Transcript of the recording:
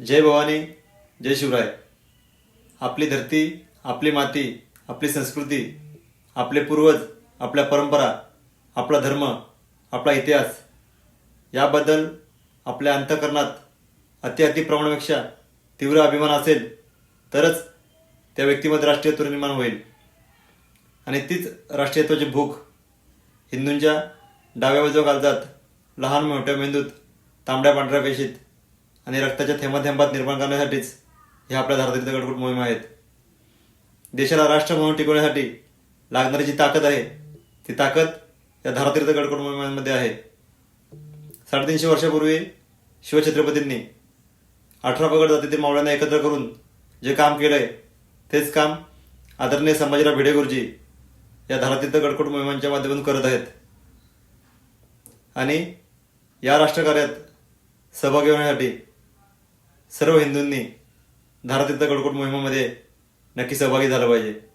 जय भवानी जय शिवराय. आपली धरती आपली माती आपली संस्कृती आपले पूर्वज आपल्या परंपरा आपला धर्म आपला इतिहास याबद्दल आपल्या अंतकरणात अति अति प्रमाणापेक्षा तीव्र अभिमान असेल तरच त्या व्यक्तीमध्ये राष्ट्रीयत्व निर्माण होईल. आणि तीच राष्ट्रीयत्वाची भूक हिंदूंच्या डाव्या बाजू कालजात लहान मोठ्या मेंदूत तांबड्या पांढऱ्या पेशीत. आणि रक्ताच्या थेंबाथेंबात निर्माण करण्यासाठीच ह्या आपल्या धारातीर्थ गडकूट मोहिमा आहेत. देशाला राष्ट्र म्हणून टिकवण्यासाठी लागणारी जी ताकद आहे ती ताकद या धारातीर्थ गडकूट मोहिमांमध्ये आहे. साडेतीनशे वर्षापूर्वी शिवछत्रपतींनी अठरा पगड जातीतील मावळ्यांना एकत्र करून जे काम केलंय तेच काम आदरणीय संभाजीराव भिडे गुरुजी या धारातीर्थ गडकोट मोहिमांच्या माध्यमातून करत आहेत. आणि या राष्ट्रकार्यात सहभागी होण्यासाठी सर्व हिंदूंनी धारातीर्थ गडकोट मोहिमेमध्ये नक्की सहभागी झालं पाहिजे.